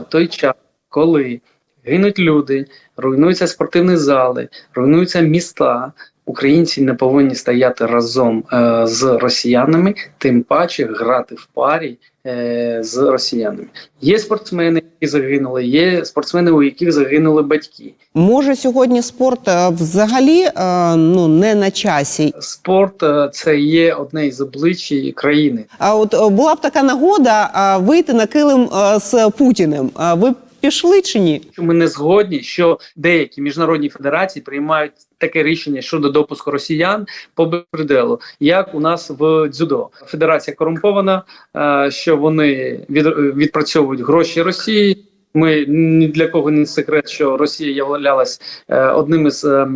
в той час, коли гинуть люди, руйнуються спортивні зали, руйнуються міста. Українці не повинні стояти разом е, з росіянами, тим паче грати в парі е, з росіянами. Є спортсмени, які загинули, є спортсмени, у яких загинули батьки. Може сьогодні спорт е, взагалі е, ну не на часі. Спорт е, це є одне із обличчя країни. А от е, була б така нагода е, вийти на килим е, з Путіним. А Ви б пішли чи ні? Ми не згодні, що деякі міжнародні федерації приймають таке рішення щодо допуску росіян по безпределу, як у нас в дзюдо. Федерація корумпована, е, що вони від, відпрацьовують гроші Росії. Ми ні для кого не секрет, що Росія являлась е, одним із е,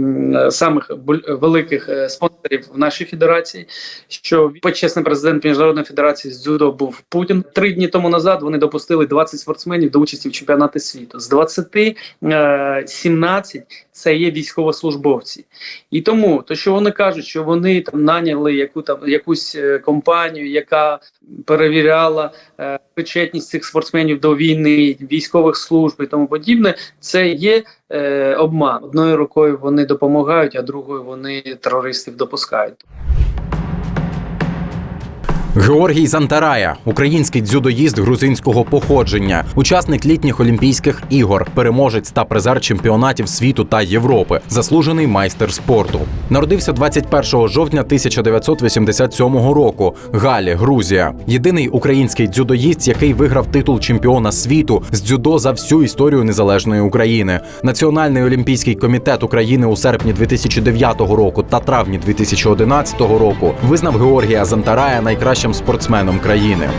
самих великих е, спонсорів в нашій федерації. Що почесний президент міжнародної федерації з дзюдо був Путін. Три дні тому назад вони допустили 20 спортсменів до участі в чемпіонаті світу. З 20 е, 17 це є військовослужбовці. І тому, то що вони кажуть, що вони там наняли яку там якусь е, компанію, яка перевіряла е, причетність цих спортсменів до війни, військових служб і тому подібне, це є е, обман. Одною рукою вони допомагають, а другою вони терористів допускають. Георгій Зантарая, український дзюдоїст грузинського походження, учасник літніх Олімпійських ігор, переможець та призер чемпіонатів світу та Європи, заслужений майстер спорту. Народився 21 жовтня 1987 року. Галі, Грузія. Єдиний український дзюдоїст, який виграв титул чемпіона світу з дзюдо за всю історію незалежної України. Національний олімпійський комітет України у серпні 2009 року та травні 2011 року визнав Георгія Зантарая найкращим спортсменом країни. –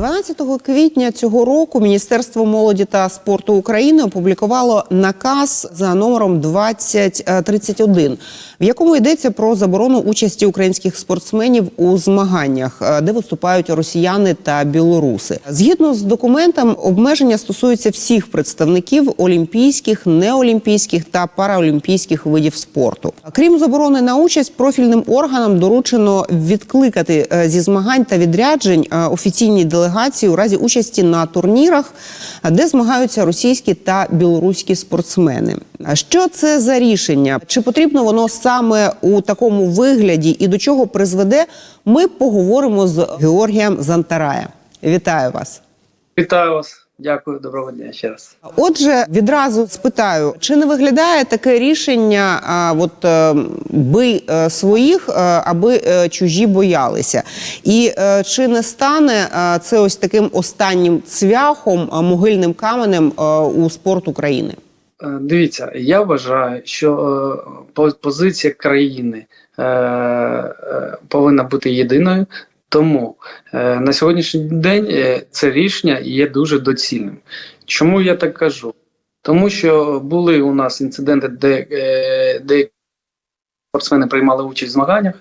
12 квітня цього року Міністерство молоді та спорту України опублікувало наказ за номером 2031, в якому йдеться про заборону участі українських спортсменів у змаганнях, е, де виступають росіяни та білоруси. Згідно з документом, обмеження стосуються всіх представників олімпійських, неолімпійських та параолімпійських видів спорту. Крім заборони на участь, профільним органам доручено відкликати е, зі змагань та відряджень е, офіційні делегації у разі участі на турнірах, де змагаються російські та білоруські спортсмени. Що це за рішення? Чи потрібно воно саме у такому вигляді і до чого призведе? Ми поговоримо з Георгієм Зантарая. Вітаю вас. Вітаю вас, дякую, доброго дня ще раз. Отже, відразу спитаю, чи не виглядає таке рішення, а, от е, бий е, своїх, е, аби е, чужі боялися? І е, чи не стане е, це ось таким останнім цвяхом, е, могильним каменем е, у спорт України? Е, Дивіться, я вважаю, що е, по- позиція країни е, повинна бути єдиною. Тому на сьогоднішній день це рішення є дуже доцільним. Чому я так кажу? Тому що були у нас інциденти, де, е, де спортсмени приймали участь в змаганнях,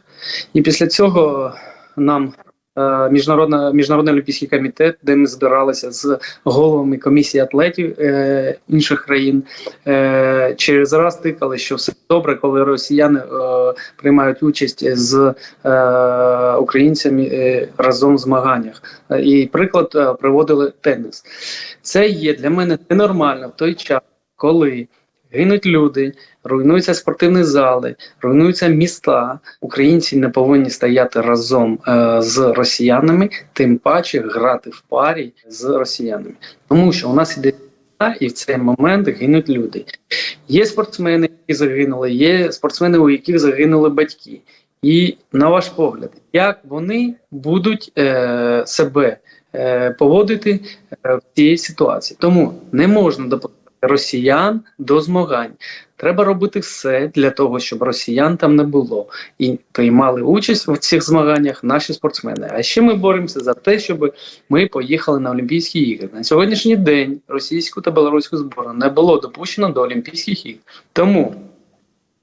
і після цього нам міжнародна, міжнародний олімпійський комітет, де ми збиралися з головами комісії атлетів е, інших країн, е, через раз тикали, що все добре, коли росіяни е, приймають участь з е, українцями е, разом в змаганнях. Е, І приклад е, приводили теніс. Це є для мене ненормально в той час, коли гинуть люди, руйнуються спортивні зали, руйнуються міста. Українці не повинні стояти разом е, з росіянами, тим паче грати в парі з росіянами, тому що у нас іде і в цей момент гинуть люди. Є спортсмени, які загинули, є спортсмени, у яких загинули батьки. І на ваш погляд, як вони будуть е, себе е, поводити е, в цій ситуації? Тому не можна допустити росіян до змагань. Треба робити все для того, щоб росіян там не було і приймали участь в цих змаганнях наші спортсмени. А ще ми боремося за те, щоб ми поїхали на Олімпійські ігри. На сьогоднішній день російську та білоруську зборну не було допущено до Олімпійських ігор. Тому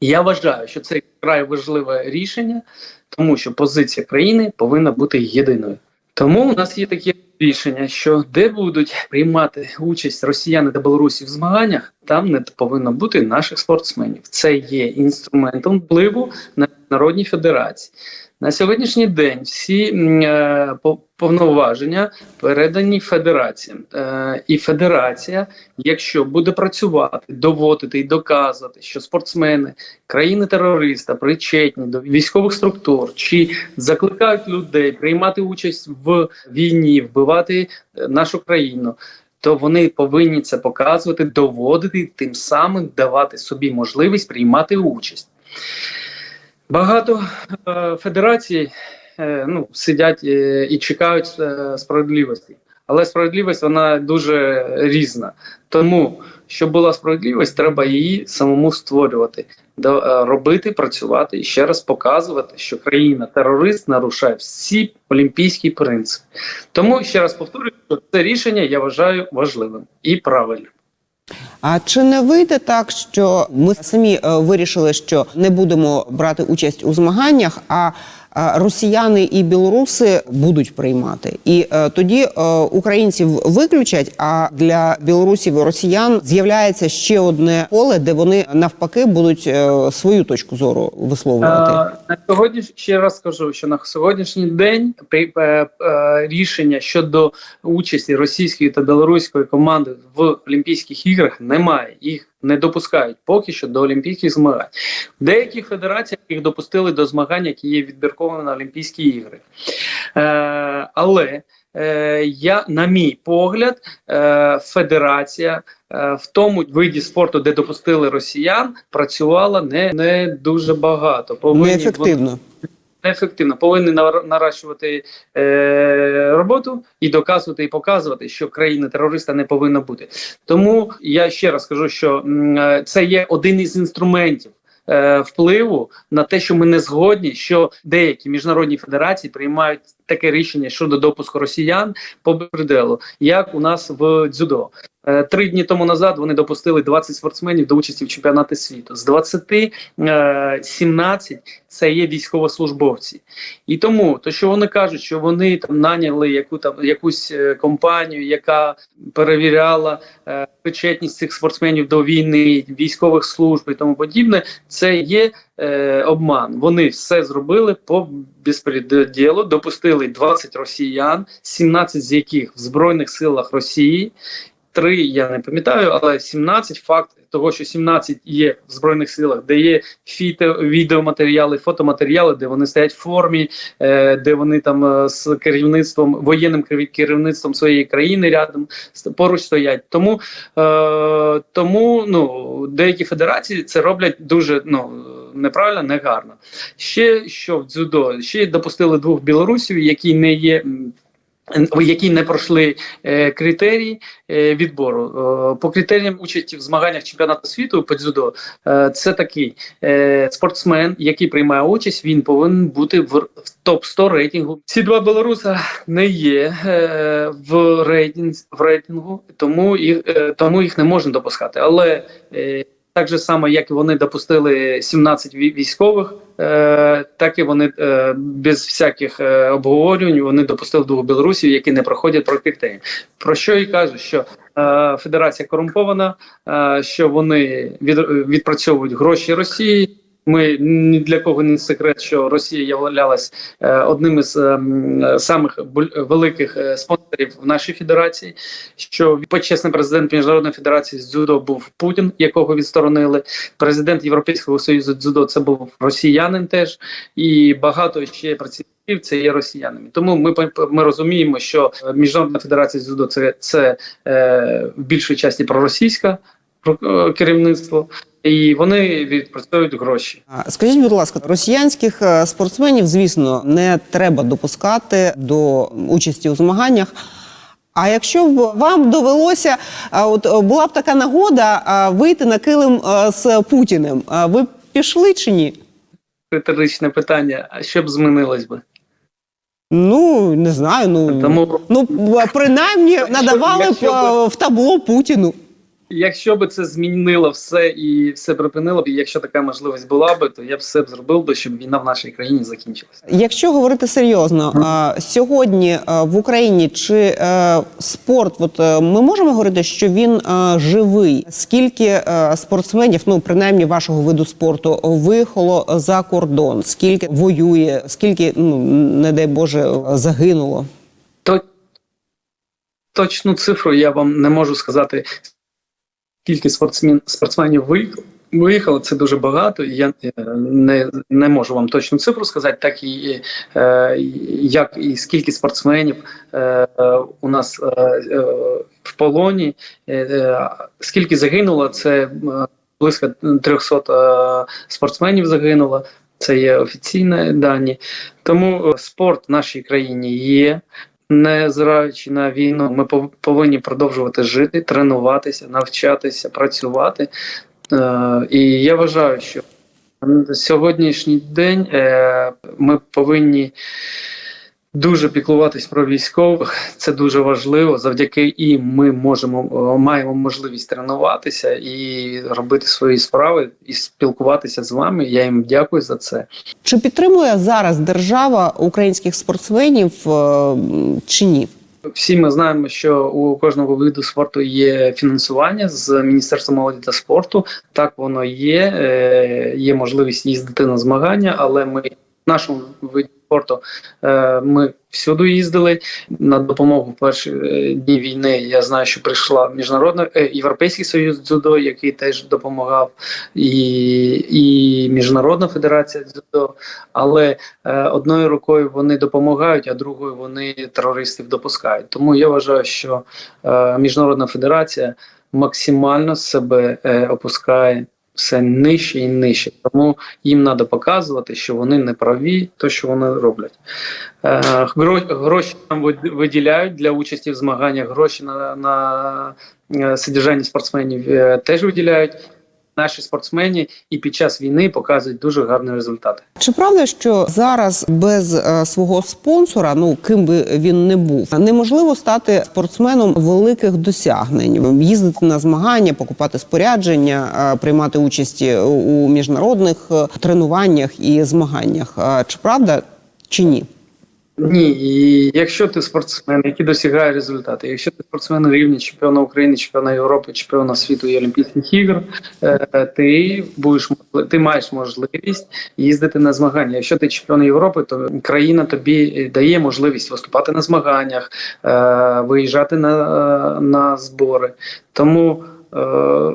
я вважаю, що це край важливе рішення, тому що позиція країни повинна бути єдиною. Тому у нас є таке рішення, що де будуть приймати участь росіяни та білорусі в змаганнях, там не повинно бути наших спортсменів. Це є інструментом впливу на народні федерації. На сьогоднішній день всі е, по- повноваження передані федераціям. Е, і федерація, якщо буде працювати, доводити і доказувати, що спортсмени країни-терориста причетні до військових структур чи закликають людей приймати участь в війні, вбивати е, нашу країну. То вони повинні це показувати, доводити, тим самим давати собі можливість приймати участь. Багато е, федерацій е, ну, сидять е, і чекають справедливості. Але справедливість вона дуже різна. Тому, щоб була справедливість, треба її самому створювати, робити, працювати і ще раз показувати, що країна-терорист нарушає всі олімпійські принципи. Тому ще раз повторюю, що це рішення я вважаю важливим і правильним. А чи не вийде так, що ми самі е, вирішили, що не будемо брати участь у змаганнях, а росіяни і білоруси будуть приймати, і е, тоді е, українців виключать. А для білорусів і росіян з'являється ще одне поле, де вони навпаки будуть е, свою точку зору висловлювати. На сьогодні ще раз скажу, що на сьогоднішній день при рішення щодо участі російської та білоруської команди в Олімпійських іграх немає. Їх не допускають поки що до Олімпійських змагань. В деяких федераціях їх допустили до змагань, які є відбірковими на Олімпійські ігри. Е, але е, я, на мій погляд, е, федерація е, в тому виді спорту, де допустили росіян, працювала не, не дуже багато. Повинні Неефективно. Неефективно. Повинні нар- наращувати е, роботу і доказувати і показувати, що країни терориста не повинна бути. Тому я ще раз кажу, що е, це є один із інструментів. е, Впливу на те, що ми не згодні, що деякі міжнародні федерації приймають таке рішення щодо допуску росіян по безпределу, як у нас в дзюдо. Е, Три дні тому назад вони допустили 20 спортсменів до участі в чемпіонаті світу. З 20 е, 17 це є військовослужбовці. І тому, то що вони кажуть, що вони там наняли яку там якусь е, компанію, яка перевіряла е, причетність цих спортсменів до війни, військових служб і тому подібне, це є е, обман. Вони все зробили по безпреділу, допустили 20 росіян, 17 з яких в Збройних силах Росії. Три я не пам'ятаю, але 17 факт того, що 17 є в збройних силах, де є фіто, відеоматеріали, фотоматеріали, де вони стоять в формі, е, де вони там е, з керівництвом воєнним керівництвом своєї країни рядом поруч стоять. Тому е, тому ну деякі федерації це роблять дуже ну неправильно, негарно. Ще що в дзюдо, ще допустили двох білорусів, які не є. які не пройшли е, критерії е, відбору Е, по критеріям участі в змаганнях чемпіонату світу по дзюдо, е, це такий е, спортсмен, який приймає участь, він повинен бути в, в топ 100 рейтингу. Ці два білоруса не є е, в рейтинг в рейтингу, тому їх е, тому їх не можна допускати. Але е, так же само, як вони допустили 17 військових, е, так і вони е, без всяких е, обговорювань вони допустили двох білорусів, які не проходять проти. Про що і кажуть, що федерація корумпована, що вони від, відпрацьовують гроші Росії. Ми ні для кого не секрет, що Росія являлась е, одним із е, самих великих е, спонсорів в нашій федерації. Що почесний президент міжнародної федерації з дзюдо був Путін, якого відсторонили. Президент Європейського союзу дзюдо це був росіянин теж, і багато ще працівників це є росіянами. Тому ми ми розуміємо, що міжнародна федерація дзюдо це, це е, в більшій часті проросійська про- керівництво, і вони відпрацьовують гроші. Скажіть, будь ласка, росіянських е, спортсменів, звісно, не треба допускати до участі у змаганнях. А якщо б вам довелося, от е, була б така нагода вийти на килим е, з Путіним, ви б пішли чи ні? Риторичне питання: а що б змінилось би? Ну не знаю. Ну Тому ну принаймні надавали б е, в табло Путіну. Якщо би це змінило все і все припинило б, і якщо така можливість була би, то я б все б зробив би, щоб війна в нашій країні закінчилася. Якщо говорити серйозно, а, сьогодні а, в Україні чи е, спорт, от е, ми можемо говорити, що він е, живий? Скільки е, спортсменів, ну принаймні вашого виду спорту, виїхало за кордон? Скільки воює? Скільки ну не дай Боже загинуло? То точну цифру я вам не можу сказати. Скільки спортсмен, спортсменів виїхало. Це дуже багато, і я е, не, не можу вам точну цифру сказати, так і е, як і скільки спортсменів е, у нас е, е, в полоні, е, е, скільки загинуло, це близько 300 е, спортсменів загинуло. Це є офіційні дані. Тому спорт в нашій країні є. Незважаючи на війну, ми пов- повинні продовжувати жити, тренуватися, навчатися, працювати. Е, і я вважаю, що сьогоднішній день е, ми повинні дуже піклуватись про військових. Це дуже важливо. Завдяки їм ми можемо е, маємо можливість тренуватися і робити свої справи, і спілкуватися з вами. Я їм дякую за це. Чи підтримує зараз держава українських спортсменів е, чи ні? Всі ми знаємо, що у кожного виду спорту є фінансування з Міністерства молоді та спорту. Так воно є. е, Є можливість їздити на змагання, але ми в нашому виді спорту е, ми всюди їздили на допомогу перші е, дні війни. Я знаю, що прийшла міжнародна е, європейський союз дзюдо, який теж допомагав, і, і міжнародна федерація дзюдо. Але одною рукою вони допомагають, а другою вони терористів допускають. Тому я вважаю, що міжнародна федерація максимально себе опускає все нижче і нижче. Тому їм треба показувати, що вони не праві, то що вони роблять. Е, гроші нам вид- виділяють для участі в змаганнях, гроші на, на е, содержання спортсменів е, теж виділяють. Наші спортсмени і під час війни показують дуже гарні результати. Чи правда, що зараз без е, свого спонсора, ну ким би він не був, неможливо стати спортсменом великих досягнень, їздити на змагання, покупати спорядження, е, приймати участь у- у міжнародних е, тренуваннях і змаганнях? Е, Чи правда, чи ні? Ні, і якщо ти спортсмен, який досягає результати, якщо ти спортсмен рівні чемпіона України, чемпіона Європи, чемпіона світу і Олімпійських ігор, е, ти будеш ти маєш можливість їздити на змагання. Якщо ти чемпіон Європи, то країна тобі дає можливість виступати на змаганнях, е, виїжджати на, на збори. Тому е,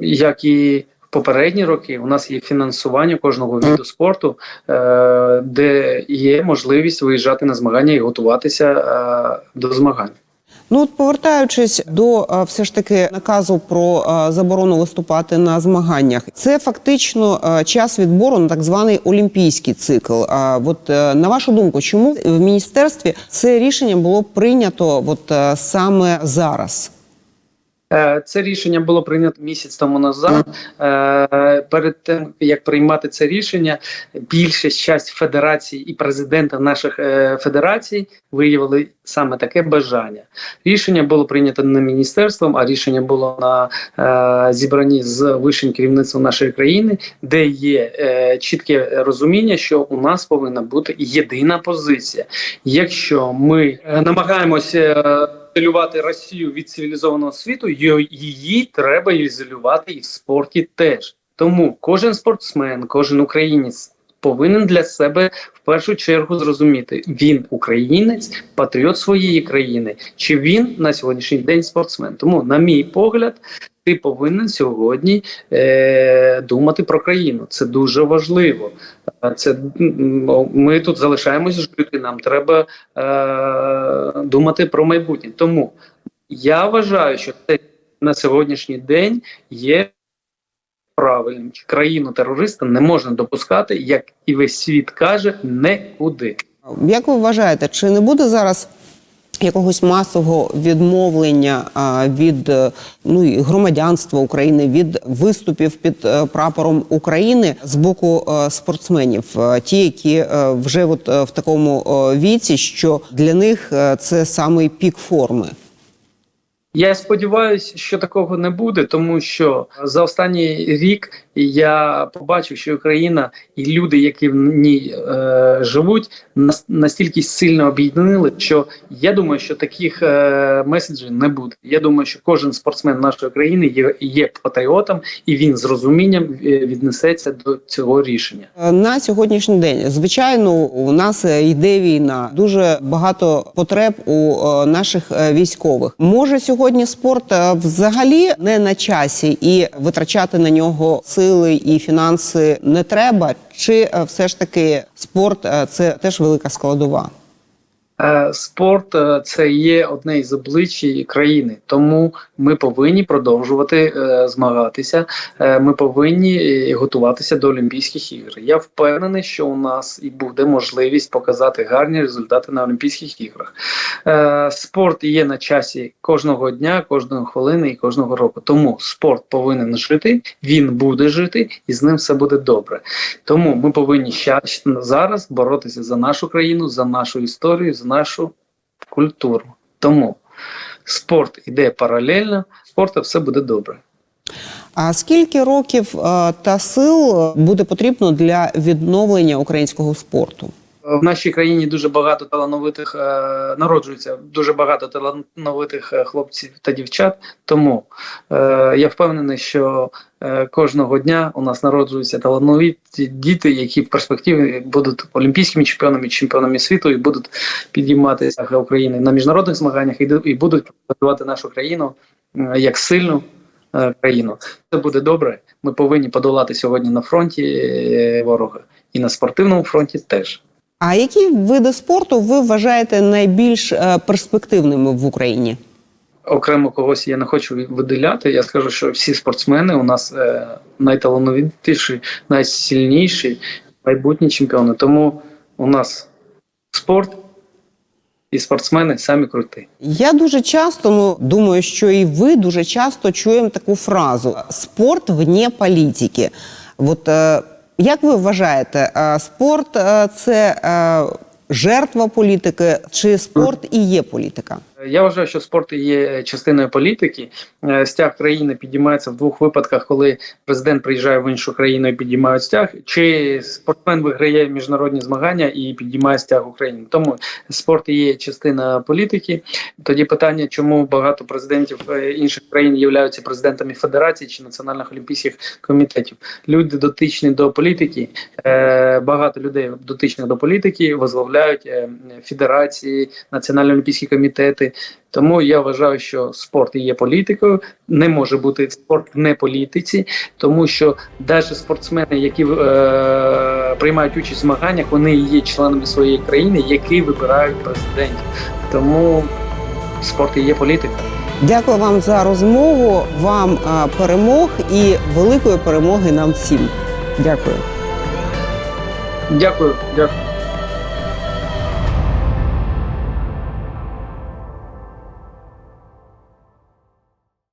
як і попередні роки, у нас є фінансування кожного виду спорту, е, де є можливість виїжджати на змагання і готуватися е, до змагань. Ну, от повертаючись до е, все ж таки наказу про заборону виступати на змаганнях, це фактично час відбору на так званий олімпійський цикл. А от на вашу думку, чому в міністерстві це рішення було прийнято от саме зараз? Е, Це рішення було прийнято місяць тому назад. Е, Перед тим як приймати це рішення, більша часть федерацій і президента наших е, федерацій виявили саме таке бажання. Рішення було прийнято не міністерством, а рішення було на зібранні з вищим керівництвом нашої країни, де є чітке розуміння, що у нас повинна бути єдина позиція. Якщо ми намагаємося. Ізолювати Росію від цивілізованого світу, її треба ізолювати і в спорті теж. Тому кожен спортсмен, кожен українець повинен для себе в першу чергу зрозуміти, він українець, патріот своєї країни, чи він на сьогоднішній день спортсмен. Тому, на мій погляд, ти повинен сьогодні е, думати про країну. Це дуже важливо. Е, Це ми тут залишаємось жити. Нам треба е, думати про майбутнє. Тому я вважаю, що це на сьогоднішній день є правильним. Країну терориста не можна допускати, як і весь світ каже, нікуди. Як ви вважаєте, чи не буде зараз якогось масового відмовлення від е, ну і громадянства України від виступів під е, прапором України з боку е, спортсменів, ті, які вже от в такому віці, що для них це самий пік форми? Я сподіваюся, що такого не буде, тому що за останній рік я побачив, що Україна і люди, які в ній е, живуть, нас- настільки сильно об'єднали, що я думаю, що таких е, меседжів не буде. Я думаю, що кожен спортсмен нашої країни є, є патріотом, і він з розумінням е, віднесеться до цього рішення. Е, На сьогоднішній день, звичайно, у нас е, йде війна, дуже багато потреб у наших військових. Може сьогодні спорт взагалі не на часі і витрачати на нього сили і фінанси не треба, чи е, все ж таки спорт е, це теж велика складова? Е, Спорт е, це є одне із обличчя країни, тому ми повинні продовжувати е, змагатися. Ми повинні готуватися до Олімпійських ігор. Я впевнений, що у нас і буде можливість показати гарні результати на Олімпійських іграх. Спорт є на часі кожного дня, кожної хвилини і кожного року. Тому спорт повинен жити, він буде жити, і з ним все буде добре. Тому ми повинні зараз боротися за нашу країну, за нашу історію, за нашу культуру. Тому спорт іде паралельно, спорту все буде добре. А скільки років е, та сил буде потрібно для відновлення українського спорту? В нашій країні дуже багато талановитих е, народжується, дуже багато талановитих е, хлопців та дівчат. Тому е, я впевнений, що кожного дня у нас народжуються талановиті діти, які в перспективі будуть олімпійськими чемпіонами, чемпіонами світу і будуть підійматися України на міжнародних змаганнях і, будуть показувати нашу країну як сильну. Країну це буде добре. Ми повинні подолати сьогодні на фронті ворога і на спортивному фронті теж. А які види спорту ви вважаєте найбільш е, перспективними в Україні? окремо когось я не хочу виділяти. Я скажу, що всі спортсмени у нас е, найталановитіші, найсильніші, майбутні чемпіони. Тому у нас спорт і спортсмени самі круті. Я дуже часто, ну думаю, що і ви дуже часто чуємо таку фразу: спорт вне політики. От е, як ви вважаєте, е, спорт е, це е, жертва політики, чи спорт і є політика? Я вважаю, що спорт є частиною політики. Е, Стяг країни підіймається в двох випадках, коли президент приїжджає в іншу країну і підіймають стяг, чи спортсмен виграє міжнародні змагання і підіймає стяг України. Тому спорт є частина політики. Тоді питання, чому багато президентів е, інших країн являються президентами федерацій чи національних олімпійських комітетів. Люди дотичні до політики, е, багато людей дотичних до політики возглавляють е, федерації, національні олімпійські комітети. Тому я вважаю, що спорт є політикою, не може бути спорт в неполітиці, тому що навіть спортсмени, які е, приймають участь в змаганнях, вони є членами своєї країни, які вибирають президентів. Тому спорт і є політика. Дякую вам за розмову. Вам е, перемог і великої перемоги нам всім. Дякую. Дякую, дякую.